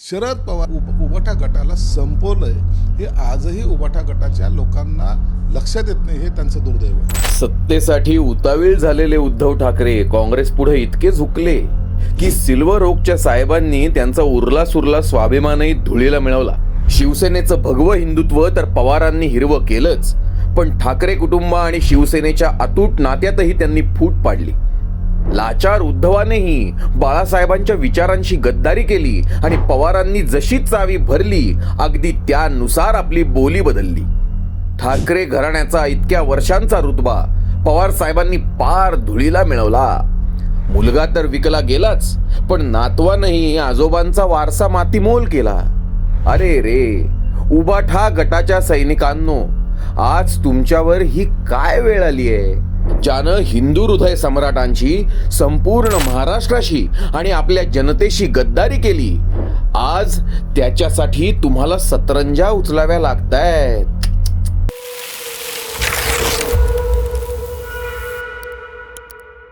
शरद पवार उब उबाठा गटाला संपवलंय. हे आजही उबाठा गटाच्या लोकांना लक्षात येत नाही हे त्यांचं दुर्दैव आहे. सत्तेसाठी उतावीळ झालेले उद्धव ठाकरे काँग्रेस पुढे इतके झुकले की सिल्वर ओकच्या साहेबांनी त्यांचा उरला सुरला स्वाभिमानही धुळीला मिळवला. शिवसेनेचं भगवं हिंदुत्व तर पवारांनी हिरवं केलंच. पण ठाकरे कुटुंब आणि शिवसेनेच्या अतूट नात्यातही त्यांनी फूट पाडली. लाचार उद्धवानेही बाळासाहेबांच्या विचारांशी गद्दारी केली आणि पवारांनी जशी चावी भरली अगदी त्यानुसार आपली बोली बदलली. ठाकरे घराण्याचा इतक्या वर्षांचा रुतबा पवार साहेबांनी पार धुळीला मिळवला. मुलगा तर विकला गेलाच पण नातवानही आजोबांचा वारसा मातीमोल केला. अरे रे उबाठा गटाच्या सैनिकांनो आज तुमच्यावर ही काय वेळ आली आहे ज्यानं हिंदू हृदय सम्राटांची संपूर्ण महाराष्ट्राशी आणि आपल्या जनतेशी गद्दारी केली. आज त्याच्यासाठी तुम्हाला सतरंजा उचलाव्या लागतायत.